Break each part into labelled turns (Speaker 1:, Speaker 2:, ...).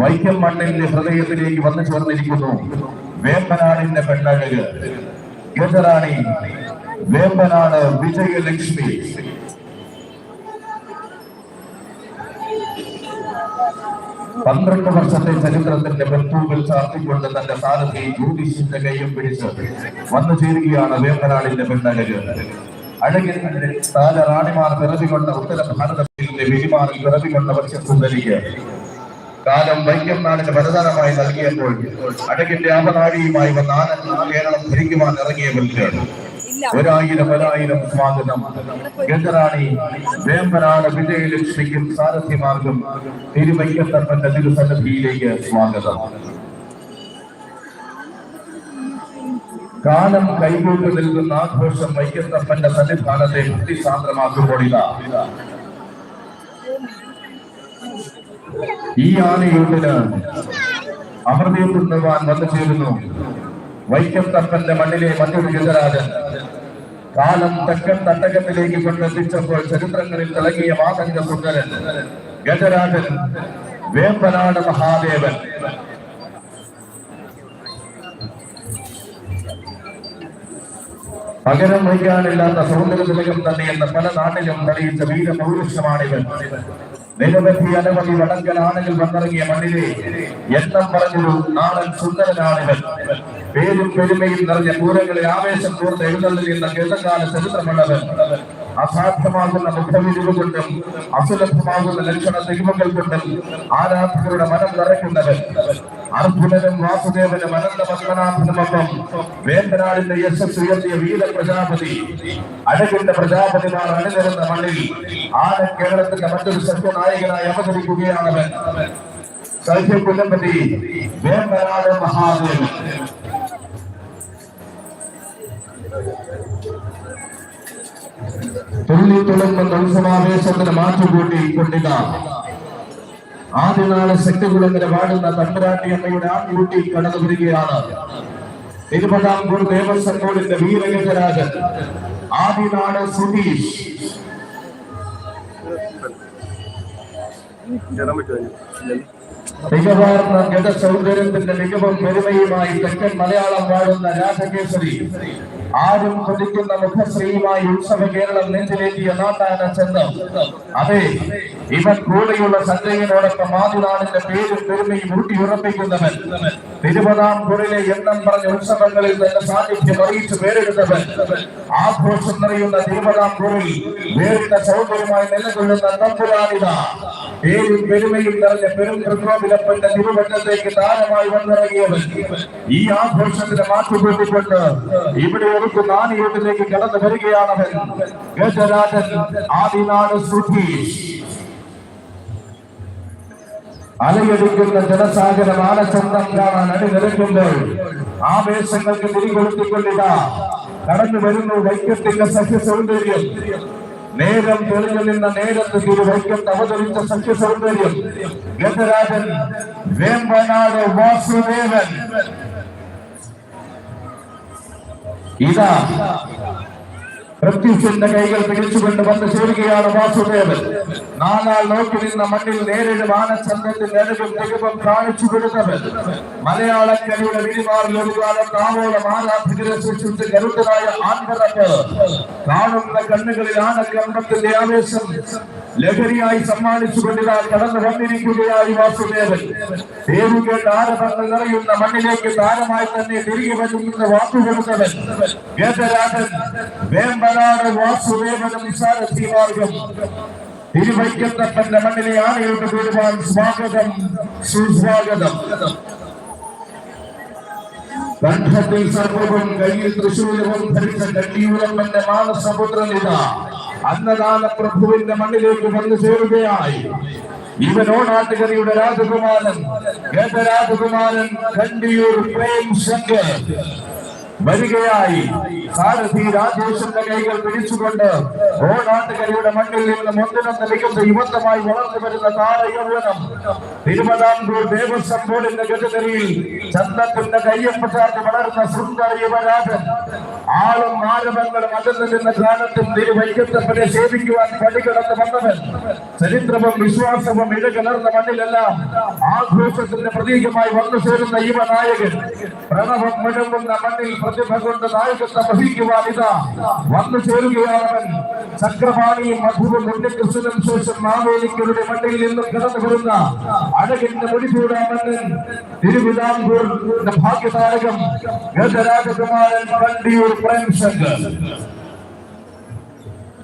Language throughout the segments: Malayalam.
Speaker 1: വൈക്കം മണ്ണിന്റെ ഹൃദയത്തിലേക്ക് വന്നു ചേർന്നിരിക്കുന്നു. വേമ്പനാടിന്റെ പെണ്ണഴക്. ഗജറാണി. വേമ്പനാട് വിജയലക്ഷ്മി. പന്ത്രണ്ട് വർഷത്തെ ചരിത്രത്തിന്റെ ബന്ധുവിൽ ചാർത്തിക്കൊണ്ട് തന്റെ സാരഥി ജ്യോതിഷിന്റെ കൈയും പിടിച്ച് വന്നു ചേരുകയാണ് വേമ്പനാടിന്റെ പെണ്ണഴക്. അഴകിൽ താര റാണിമാർ പിറവികൊണ്ട ഉത്തര ഭാരതത്തിന്റെ വെളിമാറിൽ പിറവികൊണ്ട പക്ഷസുന്ദരിക്ക് കാലം വൈക്കം വരദാനമായി നൽകിയപ്പോൾ അടകിന്റെ ആപനാഴിയുമായി വന്ന കേരളം ഭരിക്കുവാൻ ഇറങ്ങിയവർക്ക് ഒരായിരം ഒരായിരം സ്വാഗതം ഗജറാണി വേമ്പനാട് വിജയലക്ഷ്മിക്കും സാരഥിമാർക്കും തിരുവയ്ക്കത്തപ്പന്റെ തിരുസന്നിധിയിലേക്ക് സ്വാഗതം. കാലം കൈകൂട്ട് നിൽക്കുന്ന ആഘോഷം വൈക്കത്തപ്പന്റെ സന്നിധാനത്തെ ഭക്തിസാന്ദ്രമാക്കുമ്പോൾ ഈ അമൃതയിൽ അമൃതീർവാൻ വന്നു ചേരുന്നു. വൈക്കം തപ്പന്റെ മണ്ണിലെ മറ്റൊരു ഗജരാജൻ കാലം തെക്കൻ തട്ടകത്തിലേക്ക് കൊണ്ടെത്തിച്ചപ്പോൾ ചരിത്രങ്ങളിൽ തിളങ്ങിയ മാതങ്ക സുന്ദരൻ ഗജരാജൻ വേമ്പനാട് മഹാദേവൻ. പകരം വയ്ക്കാനില്ലാത്ത സൗന്ദര്യ തിലകം തന്നെ എന്ന പല നാട്ടിലും തെളിയിച്ച വീരപൗരുഷമാണിവൻ നിരവധി അനവധി വടങ്കൽ ആനകൾ വന്നിറങ്ങിയ മണ്ണിലെ എണ്ണം പറഞ്ഞൊരു നാടൻ സുന്ദരനാണിവൻ പേരും പെരുമയും നിറഞ്ഞ പൂരങ്ങളെ ആവേശം പൂർണ എഴുന്നള്ളിൽ എന്ന ഗതകാല ചരിത്രമുള്ളവൻ അസാധ്യമാകുന്ന മുഖവിരിവ് കൊണ്ടും അസുലഭമാകുന്ന ലക്ഷണ തിരുമകൾ കൊണ്ടും ആരാധകരുടെ മനം നിറയ്ക്കുന്നവൻ അർജുനനും വാസുദേവനും അനന്ത പത്മനാഭനുമൊപ്പം വേമ്പനാടിന്റെ യശസ് ഉയർത്തിയ വീര പ്രജാപതി. അഴകിന്റെ പ്രജാപതിമാർ അണിനിരുന്ന മണ്ണിൽ ആന കേരളത്തിന്റെ മറ്റൊരു സത്യനായകനായി അവതരിക്കുകയാണവൻ. സൈഫ കുലമ്പതി വേമ്പനാട് മഹാദേവൻ. തുള്ളി തുളുമ്പുന്ന ഉത്സവാവേശത്തിന് മാറ്റുകൂട്ടി കൊണ്ടിത ആദ്യനാൾ ശക്തികുളങ്ങനെ പാടുന്ന തമ്പുരാട്ടി അമ്മയുടെ ആ ആൺകുട്ടി കടന്നു വരികയാണ്. തിരുപതാംകൂർ ദേവസ്വം ബോർഡിന്റെ വീരഗജരാജൻ. ആദ്യനാട് സുധീഷ്. മികവാർന്ന ഗതസൗന്ദര്യത്തിന്റെ മികവും പെരുമയുമായി തെക്കൻ മലയാളം വാഴുന്ന രാജകേസരി. ആരും കൊതിക്കുന്ന മുഖശ്രീയുമായി ഉത്സവ കേരളം നെഞ്ചിലേറ്റിയ നാട്ടാന ചെന്ന്. അതെ ഇവൻ കൂടെയുള്ള സഞ്ജയനോടൊപ്പം ആദിനാടിന്റെ പേരും പെരുമയും ഊട്ടിയുറപ്പിക്കുന്നവൻ തിരുവതാംപൂരിലെ എണ്ണം പറഞ്ഞ ഉത്സവങ്ങളിൽ തന്നെ സാന്നിധ്യം അറിയിച്ചു പേരെടുത്തവൻ. ആഘോഷം നിറയുന്ന തിരുവതാംപൂരിൽ വേറിട്ട സൗന്ദര്യമായി നിലകൊള്ളുന്ന തമ്പുരാണിത പേരും പെരുമയും നിറഞ്ഞ പെരും പ്രകോപിലപ്പന്റെ തിരുവട്ടത്തേക്ക് താരമായി വന്നിറങ്ങിയവൻ. ഈ ആഘോഷത്തിന് മാറ്റുകൂട്ടിക്കൊണ്ട് ഇവിടെ ഒരുക്കുന്ന നാനിയോട്ടിലേക്ക് കടന്നു വരികയാണവൻ. ഗജരാജൻ ആദിനാട് സുധീഷ് അലയടിക്കുന്ന ജനസാഗരം ആനച്ചന്തം കാണാൻ അണിനിരക്കുമ്പോൾ ആവേശങ്ങൾക്ക് തിരികൊളുത്തിക്കൊണ്ടിതാ കടന്നു വരുന്നു വൈക്കത്തിന്റെ സഖ്യ സൗന്ദര്യം. നേരം തെളിഞ്ഞു നിന്ന നേരത്ത് തിരുവൈക്കത്ത് അവതരിച്ച സഖ്യ സൗന്ദര്യം. ഗജരാജൻ വേമ്പനാട് വാസുദേവൻ. ഇതാ പ്രത്യുഷന്റെ കൈകൾ പിടിച്ചുകൊണ്ട് വന്ന് ചേരുകയാണ് വാസുദേവൻ. നാലാൾ നോക്കി നിന്ന മണ്ണിൽ നേരിടും ആനച്ചന്തത്തിന്റെ അഴകും തികവും കാണിച്ചു കൊടുത്തവൻ. മലയാളക്കരയുടെ വിരിമാറിൽ ഒരു കാലത്ത് ആവോളം ആരാധകരെ സൃഷ്ടിച്ച് കരുത്തരായ ആൺപിറപ്പ് കാണുന്ന കണ്ണുകളിൽ ആനക്കമ്പത്തിന്റെ ആവേശം. ലഹരിയായി സമ്മാനിച്ചുകൊണ്ടിതാ കടന്നു വന്നിരിക്കുകയായി വാസുദേവൻ. പേരുകേട്ട ആരഭങ്ങൾ നിറയുന്ന മണ്ണിലേക്ക് താരമായി തന്നെ തിരികെ വരുന്ന വാക്കുകൊടുത്തവൻ. ഗജരാജൻ വേമ്പനാട് വാസുദേവനും മാർഗം തിരുവൈക്കത്തപ്പന്റെ മണ്ണിലെ ആനയോട്ട് വരുവാൻ സ്വാഗതം സുസ്വാഗതം. കണ്ഠത്തിൽ സർവവും കയ്യിൽ തൃശൂലവും ധരിച്ച കട്ടിയൂരമ്മന്റെ മാനസപുത്രനിത അന്നദാന പ്രഭുവിന്റെ മണ്ണിലേക്ക് വന്നു ചേരുകയായി. ഇവനോടാട്ടുകറിയുടെ രാജകുമാരൻ ഗജരാജകുമാരൻ കണ്ടിയൂർ പ്രേം ശങ്കർ വരികയായി. സാരഥി രാജേഷിന്റെ കൈകൾ പിടിച്ചുകൊണ്ട് ഓടാട്ടുകരയുടെ മണ്ണിൽ നിന്ന് മുന്നിലെന്ന് മികച്ച യുവത്വമായി വളർന്നു വരുന്ന താരയൗവനം തിരുവിതാംകൂർ ദേവസ്വം ബോർഡിന്റെ ഗജഗരിയിൽ ചന്ദത്തിന്റെ കയ്യൊപ്പ് വളർന്ന സുന്ദര യുവരാജൻ. ആളും ആരവങ്ങളും അകന്നു നിന്ന കാലത്തും തിരുവൈക്കത്തപ്പനെ സേവിക്കുവാൻ പടികടന്ന് വന്നവൻ. ചരിത്രവും വിശ്വാസവും ഇഴകലർന്ന മണ്ണിലെല്ലാം ആഘോഷത്തിന്റെ പ്രതീകമായി വന്നു ചേരുന്ന യുവനായകൻ. പ്രണവം മുഴങ്ങുന്ന മണ്ണിൽ പ്രതിഭ കൊണ്ട് നായകത്വം വഹിക്കുവാൻ ഇതാ വന്നു ചേരുകയാണവൻ ചക്രപാണിയും മധുവും ഉണ്ണികൃഷ്ണനും ശേഷം മാവേലിക്കരുടെ മണ്ണിൽ നിന്നും കടന്നു വരുന്ന അഴകിന്റെ മുടിചൂടാമന്നൻ തിരുവിതാംകൂർ ഭാഗ്യതാരകം ഗജരാജകുമാരൻ കണ്ടിയൂർ പ്രേംശങ്കർ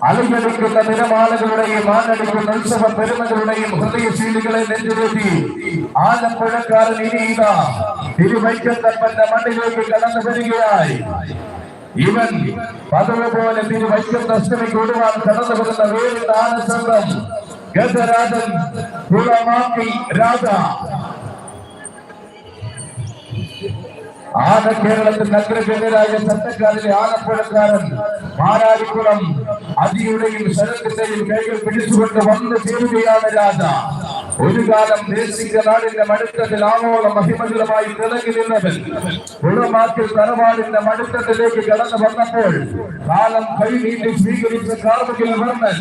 Speaker 1: അലഞ്ഞടിക്കുന്ന നിരമാലകളുടെയും ആനടിക്കുന്ന ഉത്സവ പെരുമകളുടെയും ഹൃദയശീലികളെ നെഞ്ചുകൂട്ടി ആലപ്പുഴക്കാരൻ ഇനി ഇതാ തിരുവൈക്കത്തപ്പന്റെ മണ്ണിലേക്ക് കടന്നു വരികയായി. ഇവൻ പതിവ് പോലെ തിരുവൈക്കത്ത് അഷ്ടമിക്ക് വിടുവാൻ കടന്നു വരുന്ന വേറിട്ട ആനസംഘം ഗജരാജൻ കുളമാക്കി രാജ. ആന കേരളത്തിൽ അഗ്രഗണ്യരായ ചട്ടക്കാരിലെ ആലപ്പുഴക്കാരൻ മാരാരിക്കുളം അതിയുടെയും ശരത്തിന്റെയും കൈകൾ പിടിച്ചുകൊണ്ട് വന്നു ചേരുകയാണ് രാജ ഒരു കാലം ദേശിക നാടിന്റെ മടുത്തത്തിൽ ആവോളം മഹിമകളുമായി തിളങ്ങി നിന്നവൻ. കുളമാക്കിൽ തറവാടിന്റെ മടുത്തത്തിലേക്ക് കടന്നു വന്നപ്പോൾ കാലം കൈ നീട്ടി സ്വീകരിച്ച കാർമികിൽ വർണൻ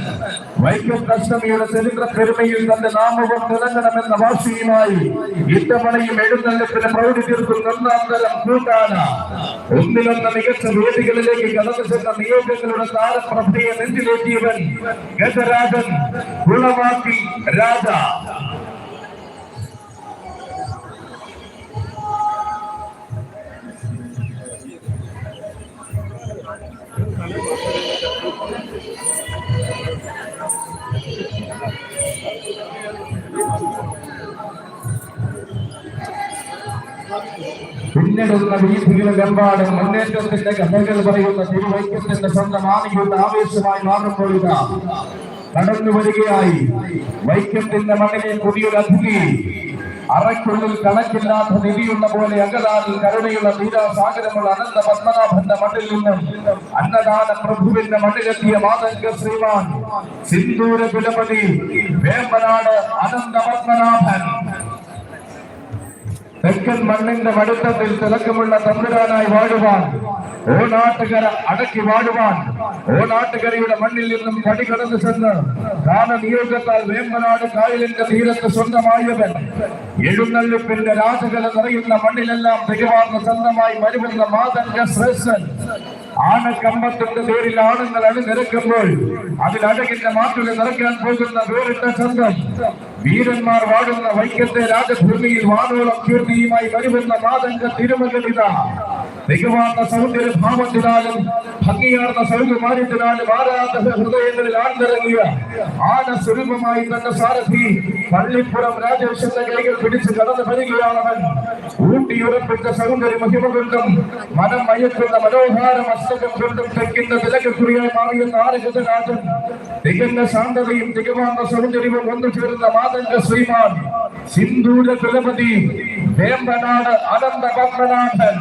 Speaker 1: വൈക്കം അഷ്ടമിയുടെ ചരിത്ര പെരുമയിൽ തന്റെ നാമവും തിളങ്ങണമെന്ന വാശിയുമായി ഇത്തവണയും എഴുന്നള്ളിപ്പിന് പ്രൗഢി തീർക്കും ഒന്നാം തരം കൂട്ടാന. ഒന്നിലൊന്ന് മികച്ച വേദികളിലേക്ക് കടന്നു ചെന്ന നിയോഗങ്ങളുടെ താരപ്രഭയെ നെഞ്ചിലേറ്റിയവൻ ഗജരാജൻ കുളമാക്കി രാജ. പിന്നിടുന്ന വീഥികളിലെമ്പാടും മുന്നേറ്റത്തിന്റെ കഥകൾ പറയുന്ന തിരുവൈക്കത്തിന്റെ സ്വന്തം ആനയുടെ ആവേശമായി മാറുമ്പോഴുക കടന്നു വരികയായി വൈക്കത്തിന്റെ മകനെ പുതിയൊരു അതിഥി. അറയ്ക്കുള്ളിൽ കണക്കില്ലാത്ത നിധിയുള്ള പോലെ അങ്കദാനിൽ കരുണയുള്ള തീരാസാഗരമുള്ള അനന്ത പത്മനാഭന്റെ മണ്ണിൽ നിന്നും അന്നദാന പ്രഭുവിന്റെ മണ്ണിലെത്തിയ മാതംഗ ശ്രീമാൻ സിന്ദൂര കുലപതി വേമ്പനാട് അനന്ത പത്മനാഭൻ. തെക്കൻ മണ്ണിന്റെ മടുത്തത്തിൽ തിളക്കമുള്ള തമ്പുരാനായി വാഴുവാൻ ഓനാട്ടുകര അടക്കി വാഴുവാൻ ഓനാട്ടുകരയുടെ മണ്ണിൽ നിന്നും പടികടന്നു ചെന്ന് കാല നിയോഗത്താൽ വേമ്പനാട് കായലിന്റെ തീരത്ത് സ്വന്തമായവൻ എഴുന്നള്ളിപ്പിന്റെ രാജകല നിറയുന്ന മണ്ണിലെല്ലാം തികവാർന്ന സ്വന്തമായി വരുമെന്ന മാതംഗ ശ്രേഷ്ഠൻ ആനക്കമ്പത്തിന്റെ പേരിൽ ആണുങ്ങൾ അണിനിരക്കുമ്പോൾ അതിൽ അഴകിന്റെ മാറ്റുകൾ നിറയ്ക്കാൻ പോകുന്ന വേറിട്ട ചന്തം വീരന്മാർ വാഴുന്ന വൈക്കത്തെ രാജഭൂമിയിൽ വാനോളം കീർത്തിയുമായി വരുമെന്ന മാതംഗ തിരുമകളിത മികവാർന്ന സൗന്ദര്യ ഭാവത്തിനാലും ഭംഗിയാർന്ന സൗകര്യമാനത്തിനാലും ആരാധക ഹൃദയങ്ങളിൽ ആണ്ടിറങ്ങിയ ആന സ്വരൂപമായി തന്റെ സാരഥി പള്ളിപ്പുറം രാജേഷന്റെ കൈകൾ പിടിച്ച് കടന്നു വരികയാണവൻ. ഊട്ടിയുറപ്പിച്ച സൗന്ദര്യ മഹിമ കൊണ്ടും മനം മയക്കുന്ന മനോഹാര മസ്തകം കൊണ്ടും തെക്കിന്റെ തിലകക്കുറിയായി മാറിയ താരകരാജൻ തികഞ്ഞ ശാന്തതയും തികവാർന്ന സൗന്ദര്യവും ഒന്നു ചേരുന്ന മാതംഗ ശ്രീമാൻ സിന്ധൂര കുലപതി വേമ്പനാട് അനന്ത പത്മനാഭൻ.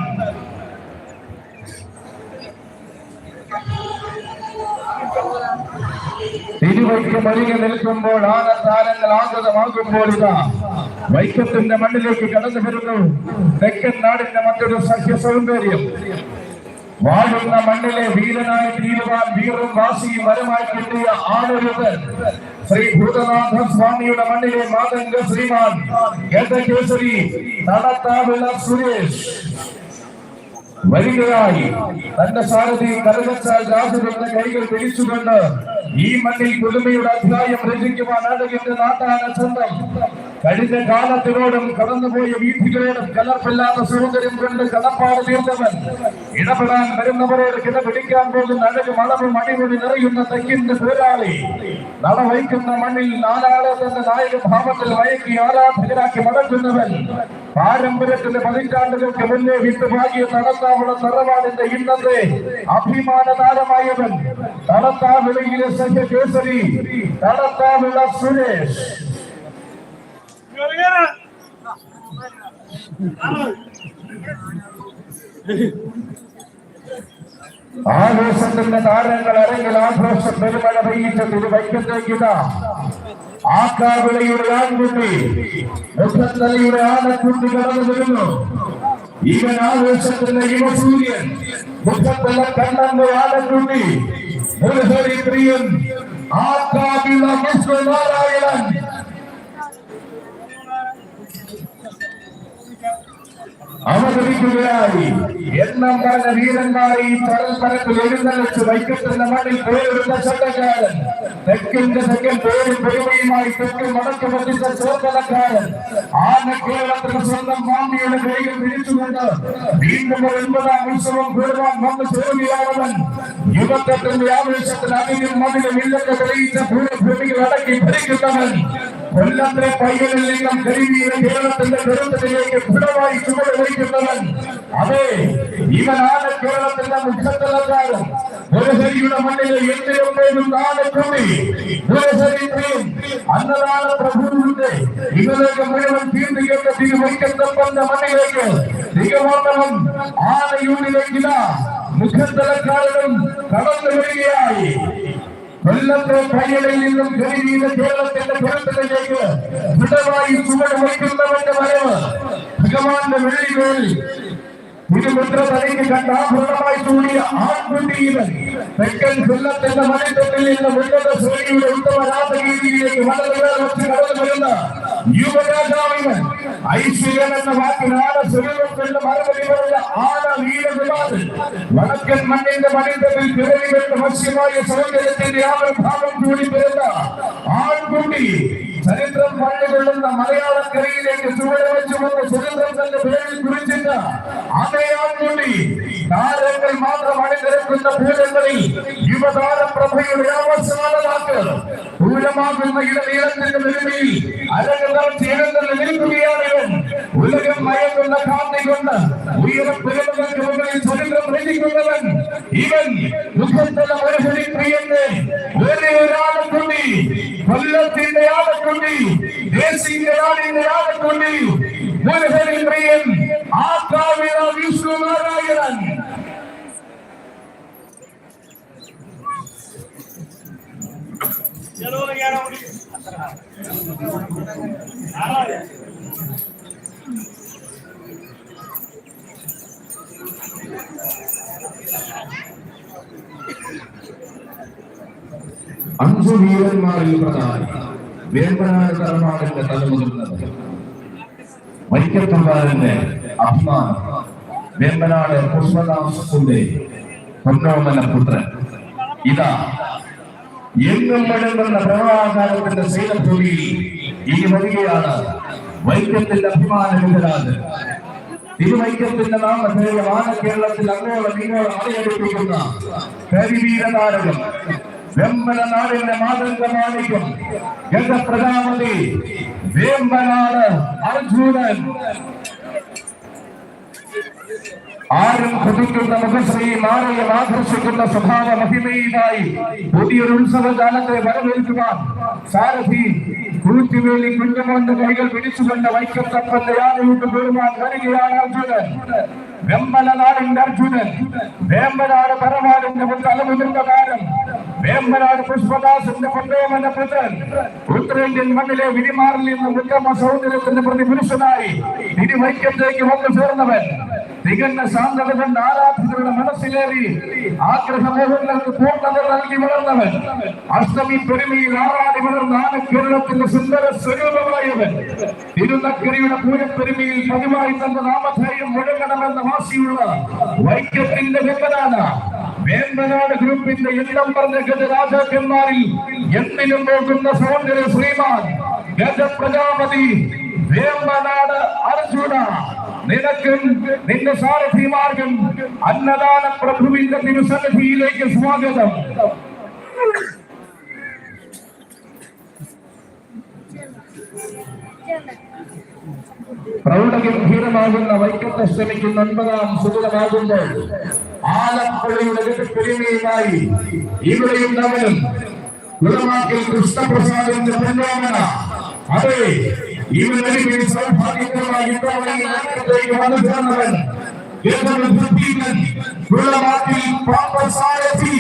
Speaker 1: തിരുവൈക്കം ഒരുങ്ങി നിൽക്കുമ്പോൾ ആനത്താരങ്ങൾ ആഗതമാകുമ്പോൾ ഇതാ വൈക്കത്തിന്റെ മണ്ണിലേക്ക് കടന്നു വരുന്നു. തെക്കൻ നാടിന്റെ മറ്റൊരു സഖ്യ സൗന്ദര്യം. വാഴുന്ന മണ്ണിലെ വീരനായി തീരുവാൻ വീറും വാസിയും വരമായി കിട്ടിയ ആളൊരുത് ശ്രീ ഭൂതനാഥ സ്വാമിയുടെ മണ്ണിലെ മാതംഗ ശ്രീമാൻ കേസരി നടത്താവിള സുരേഷ്. വരികയായി തന്റെ സാരഥി കരകച്ചാൽ രാജുവിന്റെ കൈകൾ പിടിച്ചുകൊണ്ട് ഈ മണ്ണിൽ പുതുമയുടെ അധ്യായം രചിക്കുവാൻ എന്റെ നാട്ടാന ചന്തം. കഴിഞ്ഞ കാലത്തിനോടും കടന്നുപോയ വീഥികളോടും കലർപ്പില്ലാത്ത സൗന്ദര്യം കണ്ട് കടപ്പാട് തീർന്നവൻ ഇടപെടാൻ വരുന്നവരോട് കിട പിടിക്കാൻ പോകുന്ന അഴക് അളവും അടിമുടി നിറയുന്ന തെക്കിന്റെ പോരാളി. നട വഹിക്കുന്ന മണ്ണിൽ നാലാളെ തന്റെ നായക ഭാവത്തിൽ വയക്കി ആരാധകരാക്കി മടക്കുന്നവൻ പാരമ്പര്യത്തിന്റെ പതിറ്റാണ്ടുകൾക്ക് മുന്നേ വിട്ടുഭാഗിയ നടത്താവുള്ള തറവാടിന്റെ ഇന്നത്തെ അഭിമാന താരമായവൻ. തടത്താവിളയിലെ സഖ്യ കേസരി തടത്താവിള സുരേഷ്. ആഘോഷത്തിന്റെ താരങ്ങൾ അല്ലെങ്കിൽ ആഘോഷ പെരുമഴ പെയ്യിച്ച തിരുവൈക്കത്തേക്കിത ആക്കാവിളയുടെ ആൺകുട്ടി മുഖത്തലയുടെ ആനക്കുട്ടി കടന്നു വരുന്നു. ഇവൻ ആഘോഷത്തിന്റെ യുവസൂര്യൻ മുഖത്തല കണ്ണന്റെ ആനക്കുട്ടി മുരഹരി പ്രിയൻ ആക്കാവിള വിശ്വനാരായണൻ അവതരിക്കുകയായി എണ്ണം പറഞ്ഞ വീരന്മാരെ ഈ ചടൽപ്പരപ്പിൽ എഴുന്നള്ളിച്ച് വൈക്കത്തിന്റെ മണ്ണിൽ പേരെടുത്ത ചട്ടക്കാരൻ തെക്കിന്റെ തെക്കൻ പേരും പെരുമയുമായി തെക്കിൽ മടക്കി വധിച്ച ചോർക്കലക്കാരൻ ആന കേരളത്തിന് സ്വന്തം മാമിയുടെ കൈകൾ പിടിച്ചുകൊണ്ട് വീണ്ടും ഒരു ഒൻപതാം ഉത്സവം കൂടുവാൻ വന്ന് ചേരുകയാണവൻ യുവത്വത്തിന്റെ ആവേശത്തിൽ അതിനും മതിലും ഇല്ലത്തെ തെളിയിച്ച ഭൂമിയിൽ അടക്കി ഭരിക്കുന്നവൻ കൊല്ലത്തെ പയ്യനിൽ നിന്നും കരിവീര കേരളത്തിന്റെ കരുത്തിലേക്ക് ദൃഢമായി ചുവട് വഹിക്കുന്നവൻ അതെ ഇവനാണ് കേരളത്തിന്റെ മുഖത്തലക്കാരൻ മുരഹരിയുടെ മണ്ണിലെ എന്തിനും പേരും നാണക്കുണ്ടി മുരഹരിയും അന്നദാന പ്രഭുവിന്റെ ഇവരൊക്കെ മുഴുവൻ തീർന്നുകേട്ട തിരുവൈക്കത്തപ്പന്റെ മണ്ണിലേക്ക് തികവോട്ടവൻ ആനയൂരിലേക്കില്ല മുഖത്തലക്കാരനും കടന്നു വരികയായി കൊല്ലത്തെ പയ്യലിൽ നിന്നും ഗരീത കേരളത്തിന്റെ പുറത്തിലേക്ക് ദൃഢമായി ചുവട് വയ്ക്കുന്നവന്റെ വരവ്. ഭഗവാന്റെ വെള്ളിവേൽ തിരുമുദ്ര തലയ്ക്ക് കണ്ട ആഭരണമായി ചൂടിയ ആൺകുട്ടിയിവൻ തെക്കൻ കൊല്ലത്തിന്റെ മണിത്തൊട്ടിൽ നിന്ന് ഉന്നത ശ്രേണിയുടെ ഉത്തമ രാജഗീതിയിലേക്ക് വളരെ കടന്നു വരുന്ന യുവരാജാവിവൻ ഐശ്വര്യൻ എന്ന വാക്കിനാണ് സ്വരൂപത്തിന്റെ മറുപടി പറഞ്ഞ ആന വീരവിവാദൻ വടക്കൻ മണ്ണിന്റെ മണിത്തൊട്ടിൽ പിറവി കണ്ട വശ്യമായ സൗന്ദര്യത്തിന്റെ ആവിർഭാവം കൂടി വരുന്ന ആൺകുട്ടി ചരിത്രം പണ്ടുകൊള്ളുന്ന മലയാളക്കരയിലേക്ക് ചുവട് വെച്ചുകൊണ്ട് ചരിത്രം തന്റെ പേരിൽ കുറിച്ചിട്ട് അതേയാൾക്കൂടി താരങ്ങൾ മാത്രം അണിനിരക്കുന്ന പൂരങ്ങളിൽ യുവതാര പ്രഭയുടെ അവസാനമാക്ക് പൂരമാകുന്ന ഇടനീളത്തിന്റെ നിലവിൽ അരങ്ങുകൾ ചേരുന്ന നിൽക്കുകയാണ് ഇവൻ. ഉലകം മയക്കുന്ന കാന്തി കൊണ്ട് ഉയരപ്പെരുമകൾക്ക് മുകളിൽ ചരിത്രം രചിക്കുന്നവൻ ഇവൻ. ദുഃഖത്തല ഒരു പ്രിയന്റെ ഒരേ ഒരാളെക്കൂടി കൊല്ലത്തിന്റെ கொண்டு தேசியங்களால் எங்களாக கொண்டு மூலகரின் பிரியன் ஆத்மாவினா விஷ்ணு நாராயணன்
Speaker 2: चलो यार
Speaker 1: आ அஞ்சு வீரன்மாரில் பிரதானி. തറവാടിന്റെ തലമുതിർന്നത് വൈക്കത്തമ്പാറിന്റെ അഭിമാനം വേമ്പനാട് പുഷ്പദാസത്തിന്റെ പൊന്നോമന പുത്രൻ ഇതാ എങ്ങും മഴങ്ങുന്ന പ്രവാഹകാലത്തിന്റെ ശൈലഭൂമിയിൽ ഈ വരികയാണ് വൈക്കത്തിന്റെ അഭിമാന യുഗരാജ് തിരുവൈക്കത്തിന്റെ നാമധേയം ആന കേരളത്തിൽ അങ്ങോളം ഇങ്ങോളം അലയടിപ്പിക്കുന്ന കരിവീരനാരകം മാതൃക മാണിക്കും എന്റെ പ്രധാനമന്ത്രി വേമ്പനാട് അർജുനൻ. ആരും കുതിക്കുന്ന മുഖശ്രീയും ആരെയും ആകർഷിക്കുന്ന സ്വഭാവ മഹിമയുമായി പുതിയൊരു ഉത്സവകാലത്തെ വരവേൽക്കുവാൻ സാരഥി കൂറ്റുവേലി കുഞ്ഞുമോന്റെ കൈകൾ പിടിച്ചുകൊണ്ട് വൈക്കത്തപ്പന്റെ യാതൊരു പെരുമാൻ വരികയാണ് അർജുനൻ. വെമ്പല നാടിന്റെ അർജുനൻ. വേമ്പനാട് പരമാടിന്റെ തലമുതിർന്ന താരം. വേമ്പനാട് പുഷ്പദാസിന്റെ പൊന്നോമന പുത്രൻ ഉത്തരേന്ത്യൻ മണ്ണിലെ വിരിമാറിൽ നിന്ന് ഉത്തമ സൗന്ദര്യത്തിന്റെ പ്രതിപുരുഷനായി തിരുവൈക്കത്തേക്ക് വന്നു ചേർന്നവൻ. തികഞ്ഞ ശാന്തത കണ്ട് ആരാധകരുടെ മനസ്സിലേറി ആഗ്രഹമോഹങ്ങൾക്ക് പൂർണത നൽകി വളർന്നവൻ. അഷ്ടമി പെരുമയിൽ ആറാടി വളർന്ന ആന കേരളത്തിന്റെ സുന്ദര സ്വരൂപമായവൻ. തിരുനക്കരിയുടെ പൂരപ്പെരുമയിൽ പതിവായി തന്റെ നാമധേയം മുഴങ്ങണമെന്ന വാശിയുള്ള വൈക്കത്തിന്റെ വെമ്പനാണ്. വേമ്പനാട് ഗ്രൂപ്പിന്റെ എണ്ണം പറഞ്ഞ ഗജരാജാക്കന്മാരിൽ എന്തിനും നോക്കുന്ന സൗന്ദര്യ ശ്രീമാൻ ഗജപ്രജാപതി വേമ്പനാട് അർജുന. നിനക്കും നിന്റെ സാരഥിമാർക്കും അന്നദാന പ്രഭുവിന്റെ തിരുസന്നിധിയിലേക്ക് സ്വാഗതം. പ്രൗഢഗംഭീരമാകുന്ന വൈക്കത്തെ ശ്രമിക്കുന്ന ഒൻപതാം സുഗതമാകുമ്പോൾ ആലപ്പുഴയുടെ പെരുമയുമായി ഇവിടെയും തമ്മിലും കുളമാക്കിൽ കൃഷ്ണപ്രസാദിന്റെ പൊന്നോമന അതെ ഈ നാട്ടിലേക്ക് വന്നു ചേർന്നവൻ. കുളമാട്ടിൽ പാപ്പസാരഥി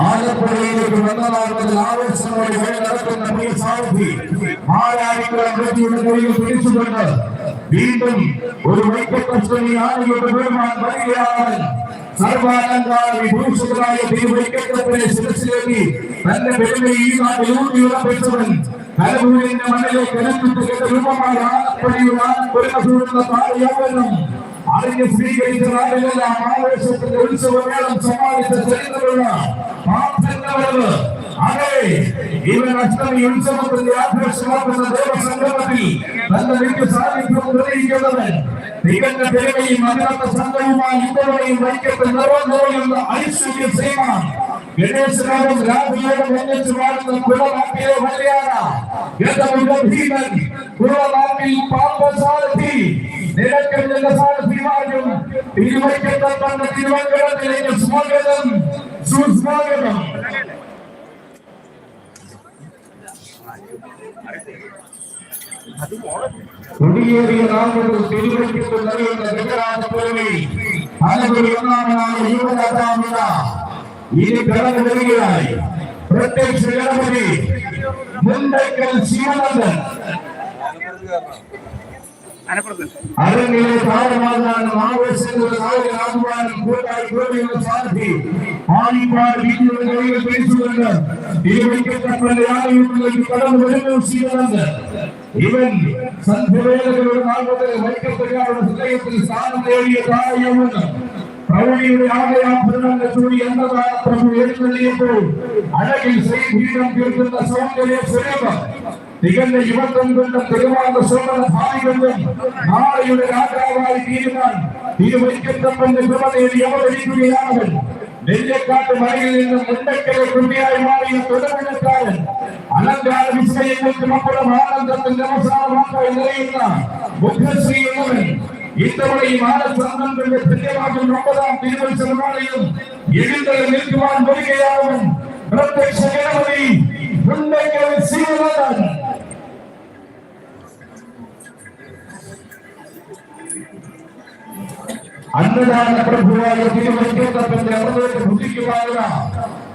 Speaker 1: ആലപ്പുഴയിലേക്ക് വന്നതാകുന്നതിൽ ആവേശത്തോടെ വഴി പ്രിയ സാരഥി കയ്യിൽ പിടിച്ചുകൊണ്ട് വീണ്ടും ഒരു വൈക്കത്തശ്വനി ആനയുടെ വീഴ്മാൻ വരികയാണ്. സർവാലങ്കാര വിഭൂഷിതരായ തിരുവൈക്കത്തപ്പിനെ ശിരസിലേക്ക് തന്റെ പെരുമയെ ഈ നാട്ടിൽ ഊട്ടി ഉറപ്പിച്ചവൻ കലവൂരിന്റെ മണ്ണിലെ കിടന്നിട്ട് രൂപമായ ആലപ്പുഴയുടെ ആനപ്പൊരുമ സൂടുന്ന താഴെയാവരണം അതിനെ സ്വീകരിച്ച നാട്ടിലെല്ലാം ആവേശത്തിന്റെ ഉത്സവമേളം സമ്മാനിച്ച ചരിത്രമുള്ള പാത്രങ്ങളവ് ഇവൻ അഷ്ടമി ഉത്സവത്തിന്റെ ആഘോഷമാക്കുന്ന ദേവസംഗമത്തിൽ തന്റെ നിത്യ സാന്നിധ്യം തെളിയിക്കുന്നവൻ തികഞ്ഞ പെരുമയും അതിനകത്ത സംഘവുമായി ഇത്തവണയും വൈക്കത്ത് നിറവുന്ന ഐശ്വര്യ സേന ഗണേശനാഥം രാഘവയോട് ഒന്നിച്ച് വാഴുന്ന കുളമാപ്പിയെ വല്യാന ഗതമുള്ള ഭീമൻ കുളമാപ്പിൽ പാമ്പസാരഥി നിരക്കുന്ന സാരഥിമാരും തിരുവയ്ക്കത്തപ്പന്ന തിരുവങ്കടത്തിലേക്ക് സ്വാഗതം സുസ്വാഗതം. குடியேறிய நாங்கள் திருவிழித்துக் கொண்டது என்ற வெங்கடாஜ பெருமை அனைவரும் எல்லாம் ஈவதாமினா இது கடந்து வருகிறாய் பிரத்யேக அறநிலை பாடமான மாவட்டங்கள் ராஜபாடம் கோட்டாய் கோட்டைகள் சார்பி ஆணிபாடு வீட்டில் கையில் பேசுகிறார்கள் இவருக்கு தங்கள் யாரையும் உங்களுக்கு கடன் உதவும் செய்கிறார்கள் இவன் சந்தவேலர்களோடு மாவட்டத்தில் வைக்கப்பட்ட ஹிருதயத்தில் சாரம் தேடிய தாயம் பிரபுடைய ஆகையாம் பிறந்த சூழி எந்த பிரபு ஏற்கனவே போய் அழகில் തികഞ്ഞ യുവത്വം കൊണ്ടും പെരുമാറുന്ന സ്വന്തം ഭാവി കൊണ്ടും നാളെയുടെ രാജാവായി തീരുമാൻ തിരുവൈക്കത്തപ്പന്റെ കൃപ നേടി അവതരിക്കുകയാണവൻ. നെല്ലിക്കാട്ട് മലയിൽ നിന്ന് മുണ്ടക്കലെ കുട്ടിയായി മാറിയ തുടർന്നക്കാരൻ അലങ്കാര വിസ്മയങ്ങൾക്ക് അപ്പുറം ആനന്ദത്തിന്റെ അവസാനമാക്കാൻ നിറയുന്ന ബുദ്ധശ്രീ എന്നവൻ ഇത്തവണയും ആനന്ദന്റെ ധന്യവാദം ഒമ്പതാം തിരുവത്സരമാണെയും എഴുന്നള്ളി നിൽക്കുവാൻ വരികയാവും പ്രത്യക്ഷ ഗണപതി ಅನ್ನದಾನ ಪ್ರಭುವಾಗಿ ತಿರುವಂತೆ ಹುಟ್ಟಿಸುವಾಗ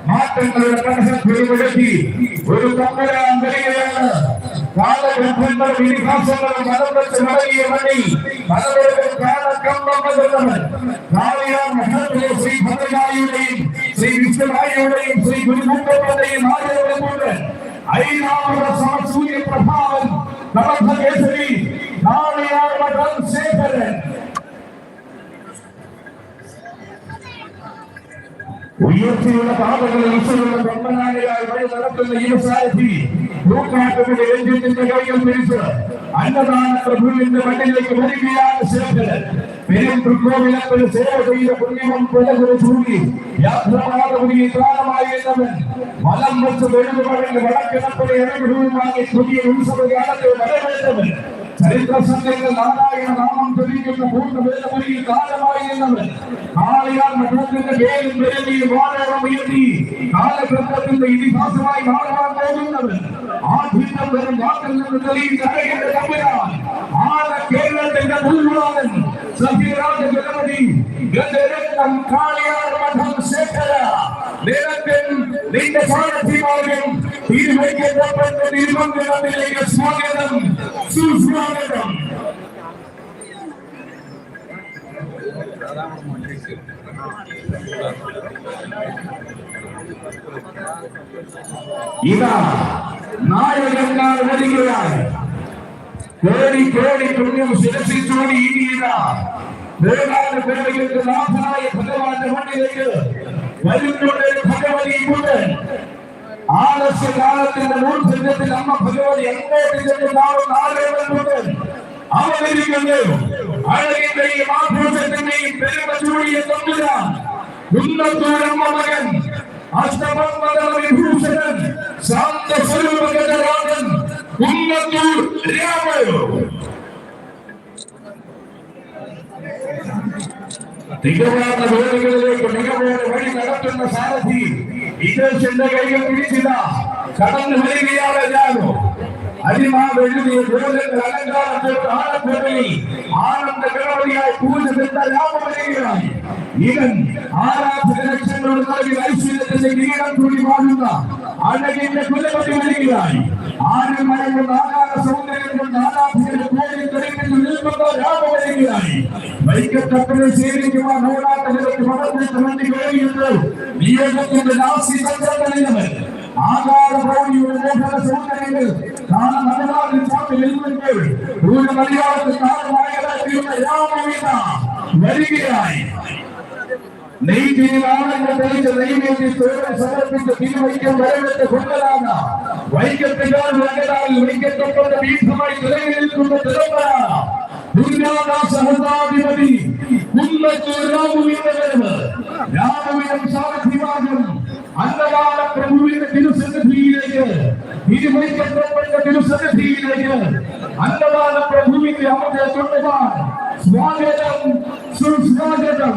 Speaker 1: ಮಾತಂಗಳ ಕನಸ ತಿಳಿಗೊಳಿಸಿ ಒಂದು ಕಪ್ಪಡ ಅಂಗಡಿಗಳನ್ನು ಕಾಲ ಗಂಧಂಗಳ ವಿಧಿಹಾಸಗಳ ಮನದಲ್ಲಿ ಮಡಗಿಯ ಮಣಿ ಮನದಲ್ಲಿ ಕಾಲ ಕಂಬಮ್ಮದಲ್ಲವನ್ காலையா மகத்துவ ஸ்ரீ பத்ரகாயுடையும் ஸ்ரீ விஷ்ணுராயுடையும் ஸ்ரீ குருகுண்டத்தையும் ஆகியவர்கள் போன்ற ஐநாவர சமசூரிய பிரபாவன் நமக்கு பேசுகிறேன் நாளையார் மகன் சேகரன் ഉയർച്ചയുള്ള പാതകളിൽ ഈശ്വരുള്ള ബ്രഹ്മനാരിയായി വഴി നടത്തുന്ന ഈ സാരഥി ഭൂക്കാട്ടുകളുടെ രഞ്ജിത്തിന്റെ കൈകൾ പിടിച്ച് അന്നദാന പ്രഭുവിന്റെ മണ്ണിലേക്ക് വരികയാണ് ശേഖരൻ പെരും തൃക്കോവിലത്തിൽ സേവ ചെയ്ത പുണ്യമം പുലകുരു ചൂടി യാത്രമാതപുരി കാലമായി എന്നവൻ മലം വെച്ച് വെളുതുപഴങ്ങി വടക്കിടപ്പടി ഇടപെടുവാങ്ങി പുതിയ ഉത്സവകാലത്തെ വരവേറ്റവൻ. சரித்திர சங்கங்கள் நாராயண நாமம் தெரிவிக்கின்ற மூன்று வேதமொழியில் காலமாயிருந்தவர் காலையால் மற்றொன்று வேலும் பிறவி வாழம் உயர்த்தி காலகட்டத்தில் இதிகாசமாய் மாறுவான் போகின்றவர் ஆற்றிடம் பெறும் வாக்கள் என்று தெரிவித்து அடைகின்ற தம்பிரான் ஆன கேரள என்ற முழுவதன் சத்யராஜ ஜெகபதி காளையார் மன்றம் சேகரா நிலத்தில் நீண்ட சாரதி നിന്റെ സാരഥിമാരും തീരുമാനിക്കപ്പെട്ട തിരുമംഗലത്തിലേക്ക് സ്വാഗതം സുസ്വാഗതം ഇതാ നായകന്മാർ വരികയായി കോടി കോടി പുണ്യം ശിരസിൽ ചൂടി ഇനിയിതാ വേടാട് പേടകൾക്ക് നാഥനായ ഭഗവാന്റെ മണ്ണിലേക്ക് വരുന്നുണ്ട് ഭഗവതി മുതൽ ആലസ്യകാലത്തിന്റെ മൂർധന്യത്തിൽ അമ്മ ഭഗവതി എങ്ങോട്ട് ചെന്നാവും ആലോചനമുണ്ട് അവതരിക്കുന്നു അഴകിന്റെയും ആഘോഷത്തിന്റെയും പെരുമ ചൂടിയ തമ്പുരാൻ കുന്നത്തൂരമ്മ മകൻ അഷ്ടമന്മത വിഭൂഷണൻ ശാന്ത സ്വരൂപഗതരാജൻ കുന്നത്തൂർ രാമയോ തികവാർന്ന വേദികളിലേക്ക് മികവോടെ വഴി നടത്തുന്ന സാരഥി ഇദേശന്റെ കൈകൾ പിടിച്ചില്ല? കടന്നു വരികയാണ് ഞാനോ അരിമാ പിതാവ് എഴുതിയ ഗോലങ്ങൾ അലങ്കാരത്തിൽ ആനന്ദമേ ആനന്ദ ഗണപതിയായി പൂജ ചെയ്ത രാമവരെയായി ഇവൻ ആരാധന ലക്ഷങ്ങളുടെ നൽകി ഐശ്വര്യത്തിന്റെ കിരീടം കൂടി വാഴുന്ന അഴകിന്റെ കുലപതി വരികയായി ആരും മഴകൊണ്ട് ആകാര സൗന്ദര്യം കൊണ്ട് ആരാധകരുടെ കോഴിൽ തെളിപ്പിച്ച് നിൽക്കുന്ന രാമവരികയായി വൈക്കത്തപ്പനെ സേവിക്കുവാൻ ഓടാട്ടങ്ങൾക്ക് പടത്തിന് വേണ്ടി കഴിയുന്നത് നിയോഗത്തിന്റെ നാസി തന്ത്രങ്ങളിലവൻ ആകാര പ്രൗഢിയുടെ മോഹന സൗന്ദര്യങ്ങൾ കാണാൻ வருகிறாய் நெய்தீரான இந்த தெளிந்த நெய்வேதி சோழன் சமர்ப்பித்த தீவைக்கம் வரவேற்ற கொண்டதாக வைக்கத்தினால் விளங்கதால் வைக்கப்பட்ட வீசுமாய் திரையில் இருக்கின்ற திறம்பரா துர்காதா சகதாதிபதி உண்மை ராமுவின் ராமுவிடம் சாரதிவாகம் അന്നകാല പ്രഭുവിന്റെ തിരുസന്നിധിയിലേക്ക് തിരുമണിക്കപ്പെട്ട തിരുസന്നിധിയിലേക്ക് അന്ധകാല പ്രഭുവിന്റെ അമൃത കൊണ്ടുപോകാൻ സ്വാഗതം സുസ്വാഗതം.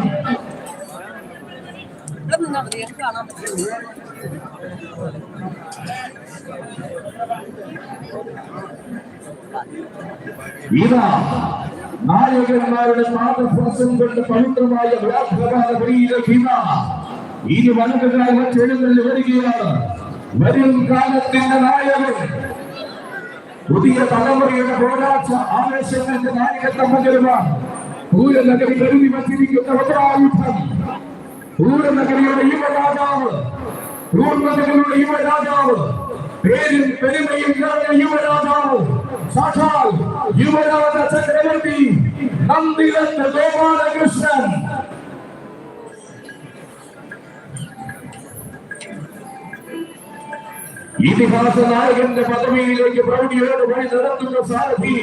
Speaker 1: ഇതാ നായകന്മാരുടെ പാദസ്പർശം കൊണ്ട് പവിത്രമായ വ്യാഘ്രപാത ഇനി വനകരായി മറ്റെഴുന്നള്ളി വരികയാണ് വരും കാലത്തിന്റെ നായകൻ. പുതിയ തലമുറയുടെ പോരാട്ട ആവേശങ്ങളുടെ നായകത്വം പകരുവാൻ പൂരനഗരി കരുതി വച്ചിരിക്കുന്ന വജ്രായുധം പൂരനഗരിയുടെ യുവരാജാവ്. പൂർണതകളുടെ യുവരാജാവ്. പേരും പെരുമയും നിറഞ്ഞ യുവരാജാവ്. സാക്ഷാൽ യുവരാജ ചക്രവർത്തി നന്ദിരത്ത് ഗോപാലകൃഷ്ണൻ. ഇതിഹാസ നായകന്റെ പദവിയിലേക്ക് പ്രൗഢിയോട് വഴി നടത്തുന്ന സാരഥി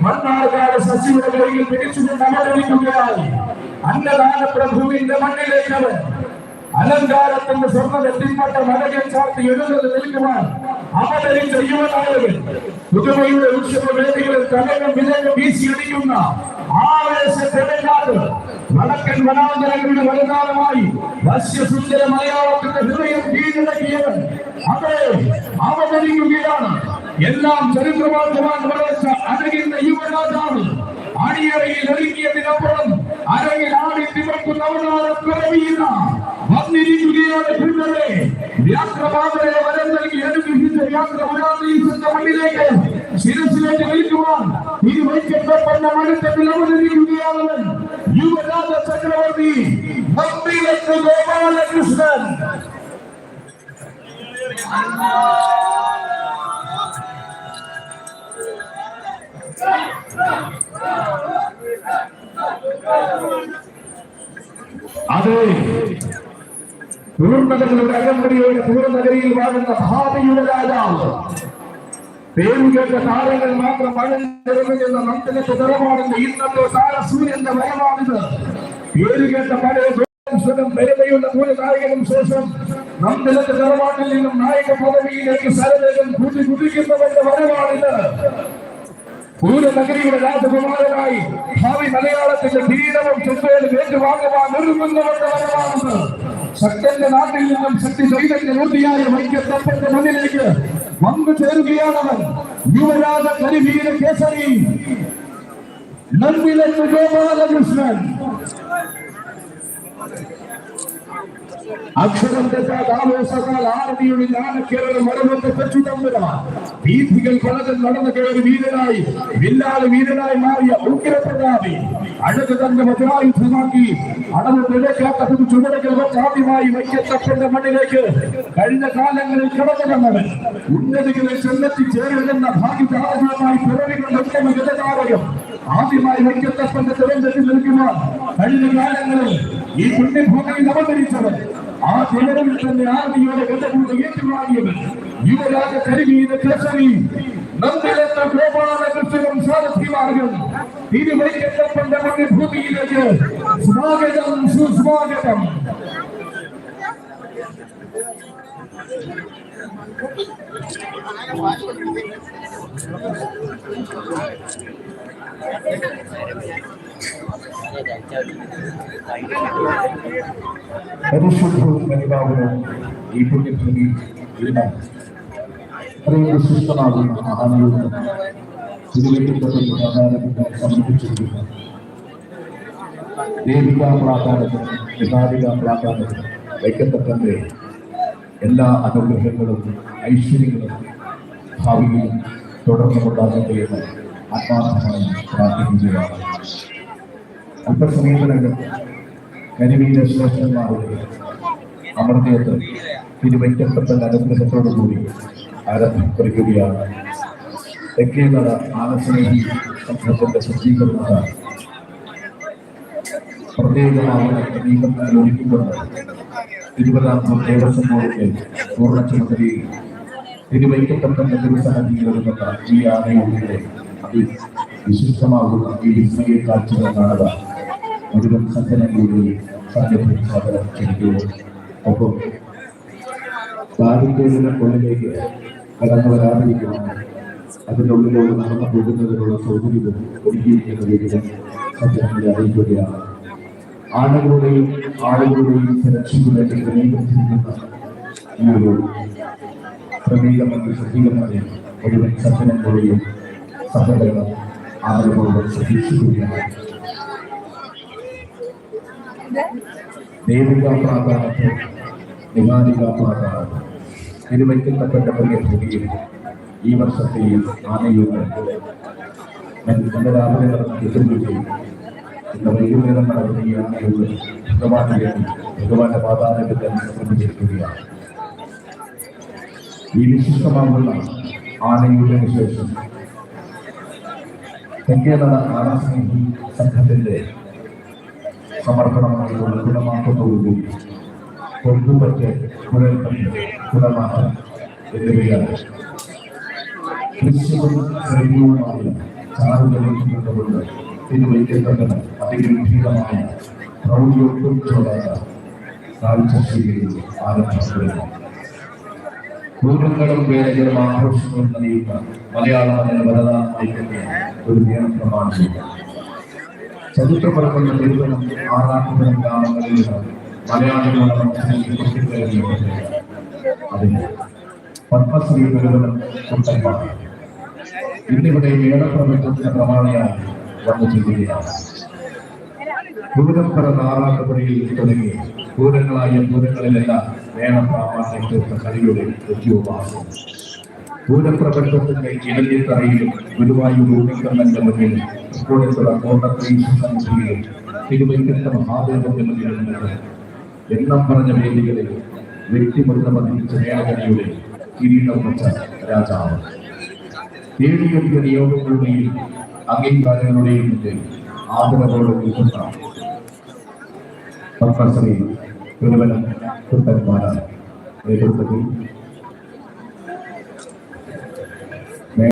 Speaker 1: മണ്ണാർക്കാട് ശശിയുടെ കയ്യിൽ പിടിച്ചുകൊണ്ട് അമരവിക്കുകയായി അന്നദാന പ്രഭുവിന്റെ മണ്ണിലേക്ക് അവൻ அலங்காரத்தென்று சொன்னது பின்பற்ற மதகை சார்த்து எழுந்தது வெளிக்குமார் அவதரி செய்யுவதாவது புதுமையுடைய உற்சவ வேதிகளில் தமிழகம் விதைகள் வீசி அடிக்கும்னா ஆவேச தமிழ்நாடு வடக்கன் வனாந்தரங்களின் வருங்காலமாய் வசிய சுந்தர மலையாளத்தின் ஹிருதயம் கீழடக்கியவன் அதே அவதரிக்கும் வீடான எல்லாம் சரித்திரமாக அணுகின்ற யுவராஜாவும் അണിയറയിൽ ഒരുങ്ങിയതിനപ്പുറം അരങ്ങിൽ ആടി തിമർക്കുന്ന അവതാര പിറവിയുന്ന വന്നിരിക്കുകയാണ് പിന്നലെ വ്യാക്രമാതരെ വരം നൽകി അനുഗ്രഹിച്ച വ്യാക്രമാതീശന്റെ മണ്ണിലേക്ക് ശിരസിലേക്ക് നിൽക്കുവാൻ ഈ വൈക്കപ്പെട്ട മണ്ണിൽ അവതരിക്കുകയാണവൻ യുവരാജ ചക്രവർത്തി നന്ദിലത്ത് ഗോപാലകൃഷ്ണൻ. പൂർണതകളുടെ അകമ്പടിയോട് പൂർണനഗരിയിൽ വാഴുന്ന ഭാവിയുടെ രാജാവ്. പേരുകേട്ട താരങ്ങൾ മാത്രം മഴഞ്ഞിറങ്ങുന്ന നന്ദനത്തെ നിറമാണെന്ന് ഇന്നത്തെ താരസൂര്യന്റെ വരമാണിത് പേരുകേട്ട പഴയ സ്വരം പെരുമയുള്ള നായകനും ശേഷം നന്ദനത്തെ നിറമാട്ടിൽ നിന്നും നായക പദവിയിലേക്ക് സരവേഗം കൂട്ടി കുതിക്കുന്നവന്റെ വരമാണിത് പൂരനഗരിയുടെ രാജകുമാരനായി ഭാവി മലയാളത്തിന്റെ കിരീടവും ചെമ്പേലും ഏറ്റുവാങ്ങുവാൻ ഒരുങ്ങുന്നവരുടെ വരവാണെന്ന് ശക്തന്റെ നാട്ടിൽ നിന്നും ശക്തി സൈന്യത്തിന്റെ മൂർത്തിയായ വൈദ്യത്തപ്പന്റെ മുന്നിലേക്ക് വന്നു ചേരുകയാണവൻ യുവരാജ കരിവീര കേസരി നന്ദിലത്ത് ഗോപാലകൃഷ്ണൻ അക്ഷരം ആരതിയുടെ ജ്ഞാനക്കേരള മരമൊന്ന് പെറ്റു തമ്പുരാൻ വീഥികൾ പലതും നടന്നു കയറി വീരനായി. വില്ലാളി വീരനായി മാറിയ ഉഗ്രപ്രതാപി അഴക് തന്നെ മധുരായുധമാക്കി അടവ് പിഴക്കാത്ത ചുവടുകൾ ആദ്യമായി വൈക്കത്തപ്പന്റെ മണ്ണിലേക്ക് കഴിഞ്ഞ കാലങ്ങളിൽ കടന്നു വന്നവൻ. ഉന്നതികളിൽ ചെന്നെത്തി ചേരുന്ന ഭാഗ്യജാതകമായി പിറവികളുടെ ഉത്തമ ഗതകാരകം ആദ്യമായി വൈക്കത്തപ്പന്റെ തിരഞ്ഞെടുപ്പിൽ നിൽക്കുന്ന കഴിഞ്ഞ കാലങ്ങളിൽ ഈ പുണ്യഭൂമിയിൽ അവതരിച്ചവൻ ആ തിരവിൽ തന്നെ ആർമിയോടെ ബന്ധപ്പെട്ട് ഏറ്റുവാങ്ങിയവൻ യുവരാജ കരിമീന കേസരി. നന്ദിലെന്ന ഗോപാലകൃഷ്ണനും സാരഥിമാർഗം. തിരുവൈക്കപ്പെട്ട പുണ്യഭൂമിയിലേക്ക് സ്വാഗതം സുസ്വാഗതം. പരിശുദ്ധവും എല്ലാ അനുഗ്രഹങ്ങളും ഐശ്വര്യങ്ങളും ഭാവിയിലും തുടർന്നുകൊണ്ടാകട്ടെ എന്ന് ആത്മാർത്ഥമായി പ്രാർത്ഥിക്കുകയാണ് അല്പസമയത്തിനകം കരിവീര ശ്രേഷ്ഠന്മാരുടെ അമർത്യത്ത് അനുഗ്രഹത്തോടു കൂടി ആരംഭം കുറിക്കുകയാണ് തെക്കേനട ആനസ്നേഹി സംഘത്തിന്റെ സജ്ജീകരണമാണ്. പ്രത്യേകമായ ക്രമീകരണങ്ങൾ ഒരുക്കിക്കൊണ്ട് പൂർണ ചുമതലയിൽ തിരുവൈക്കപ്പെട്ട ഒരുങ്ങുന്ന ഈ ആനയുടെ വിശിഷ്ടമാകുന്ന ഈ വിസ്മയ കാഴ്ചകൾ കാണുക. മുഴുവൻ സംഘടനകളുടെയും സാന്നിധ്യം ചെയ്യുകയും ഒപ്പം ദാരിദ്ര്യത്തിന്റെ ഉള്ളിലേക്ക് കടന്നു വരാതിരിക്കണം അതിന്റെ ഉള്ളിലൂടെ നടന്നു പോകുന്നതിനുള്ള സൗകര്യവും ഒരുക്കിയിരിക്കുന്ന രീതിയിൽ സജ്ജനങ്ങളെ അറിയിക്കുകയാണ്. ആളുകളുടെയും ആളുകളുടെയും സുരക്ഷയ്ക്ക് വേണ്ടി ക്രമീകരിച്ചിരിക്കുന്ന ഈ ഒരു ക്രമീകരണ സജ്ജീകരണത്തെ മുഴുവൻ സജ്ജനങ്ങളുടെയും സഹകരണം ആദരവോടെ പ്രതീക്ഷിക്കുകയാണ്. ദേവിക ഈ വർഷത്തെയും നടന്ന ഇന്ന് വൈകുന്നേരം നടക്കുന്ന ഈ ആനയൂർ ഭഗവാന്റെ ഭഗവാന്റെ സമർപ്പിച്ചിരിക്കുകയാണ്. ഈ വിശിഷ്ടമാകുന്ന ആനയുടെ ശേഷം തെക്കേതല ആനസ്നേഹി സംഘത്തിന്റെ സമർപ്പണമായിട്ടുള്ള ഗുണമാക്കത്തോടുകൂടി കൊണ്ടുപറ്റ് കുഴൽപ്പറ്റ് ഗുണമാക്കം എന്നിവയാണ്. ക്രിസ്തുവും സൈന്യവുമായ ചാറുകളിൽ പൂരങ്ങളും വേലകളും ആഘോഷങ്ങളും നയിക്കുന്ന മലയാളം വരദാനത്തിന്റെ ഒരു നിയമപ്രമാണമില്ല ചരിത്രപരമുള്ള തിരുവനം ആറാട്ടുപുരം അതിന് പത്മശ്രീ ബിരുദം കുട്ടൻപാടി ഇന്നിവിടെ മേടപ്രപഞ്ചത്തിന്റെ പ്രമാണിയായി വന്നു ചെയ്യുകയാണ് പൂരപ്പുറ നാറാട്ടുപുഴയിൽ തുടങ്ങി പൂരങ്ങളായ പൂരങ്ങളിലെല്ലാം വേണപ്രാമാണ്യം തീർത്ത കളിയുടെ ഉദ്യോഗവാസം പൂരപ്രപഞ്ചത്തിന്റെ ഇടഞ്ഞിത്തറയിലും ഗുരുവായൂർ ഉണ്ണിക്കണ്ണന്റെ മുന്നിൽ സന്നിധിയിലും തിരുവൈക്കത്ത മഹാദേവന്റെ നിന്ന് എണ്ണം പറഞ്ഞ വേദികളിൽ വ്യക്തിമുദ്ര പതിപ്പിച്ച വേളകനിയുടെ കിരീടം വെച്ച രാജാവ്. തേടിയെത്തിയ നിയോഗങ്ങളുടെയും അംഗീകാരങ്ങളുടെയും മുന്നിൽ ആദരവോടെ നിൽക്കുന്ന പത്മശ്രീ നേതൃത്വത്തിൽ